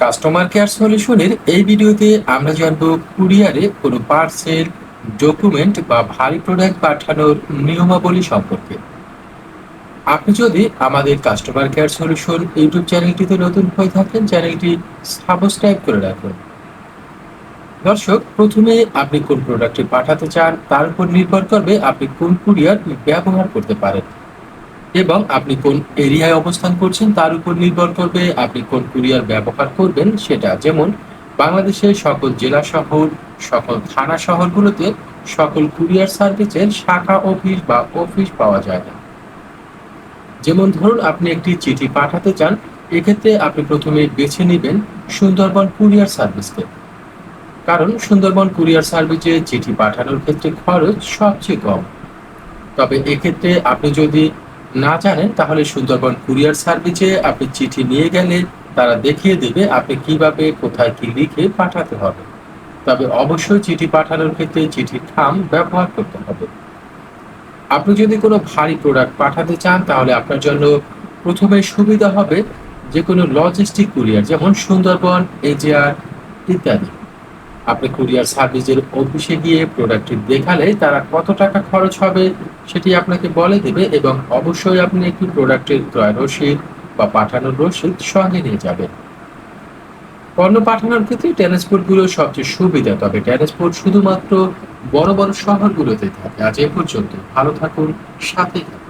Customer care সলিউশনের এই ভিডিওতে আমরা জানব কুরিয়ারে কোনো পার্সেল ডকুমেন্ট বা ভারী প্রোডাক্ট পাঠানোর নিয়মাবলী সম্পর্কে। আপনি যদি আমাদের কাস্টমার কেয়ার সলিউশন ইউটিউব চ্যানেলটিতে নতুন হয়ে থাকেন, চ্যানেলটি সাবস্ক্রাইব করে রাখুন। দর্শক, প্রথমে আপনি কোন প্রোডাক্টটি পাঠাতে চান, তার উপর নির্ভর করবে আপনি কোন কুরিয়ার ব্যবহার করতে পারেন। এবং আপনি কোন এরিয়ায় অবস্থান করছেন তার উপর নির্ভর করবে আপনি কোন কুরিয়ার ব্যবহার করবেন সেটা। যেমন বাংলাদেশের সকল জেলা শহর, সকল থানা শহরগুলোতে সকল কুরিয়ার সার্ভিসের শাখা, অফিস বা অফিস পাওয়া যায় না। যেমন ধরুন আপনি একটি চিঠি পাঠাতে চান, এক্ষেত্রে আপনি প্রথমে বেছে নেবেন সুন্দরবন কুরিয়ার সার্ভিসকে। কারণ সুন্দরবন কুরিয়ার সার্ভিসে চিঠি পাঠানোর ক্ষেত্রে খরচ সবচেয়ে কম। তবে এক্ষেত্রে আপনি যদি না জানেন, তাহলে সুন্দরবন কুরিয়ার সার্ভিসে আপনি চিঠি নিয়ে গেলে তারা দেখিয়ে দেবে আপনি কীভাবে, কোথায় কি লিখে পাঠাতে হবে। তবে অবশ্যই চিঠি পাঠানোর ক্ষেত্রে চিঠির থাম ব্যবহার করতে হবে। আপনি যদি কোনো ভারী প্রোডাক্ট পাঠাতে চান, তাহলে আপনার জন্য প্রথমে সুবিধা হবে যে কোনো লজিস্টিক কুরিয়ার যেমন সুন্দরবন এজিআর ইত্যাদি। আপনি কুরিয়ার সার্ভিসের অফিসে গিয়ে প্রোডাক্টটি দেখালে তারা কত টাকা খরচ হবে সেটি আপনাকে বলে দেবে এবং অবশ্যই আপনি একটি প্রোডাক্টের ক্রয় রসিদ বা পাঠানোর রসিদ সঙ্গে নিয়ে যাবেন। পণ্য পাঠানোর ক্ষেত্রে ট্রান্সপোর্টগুলো সবচেয়ে সুবিধা, তবে ট্রান্সপোর্ট শুধুমাত্র বড় বড় শহরগুলোতে থাকে। আজ এ পর্যন্ত। ভালো থাকুন সাথে থাকুন।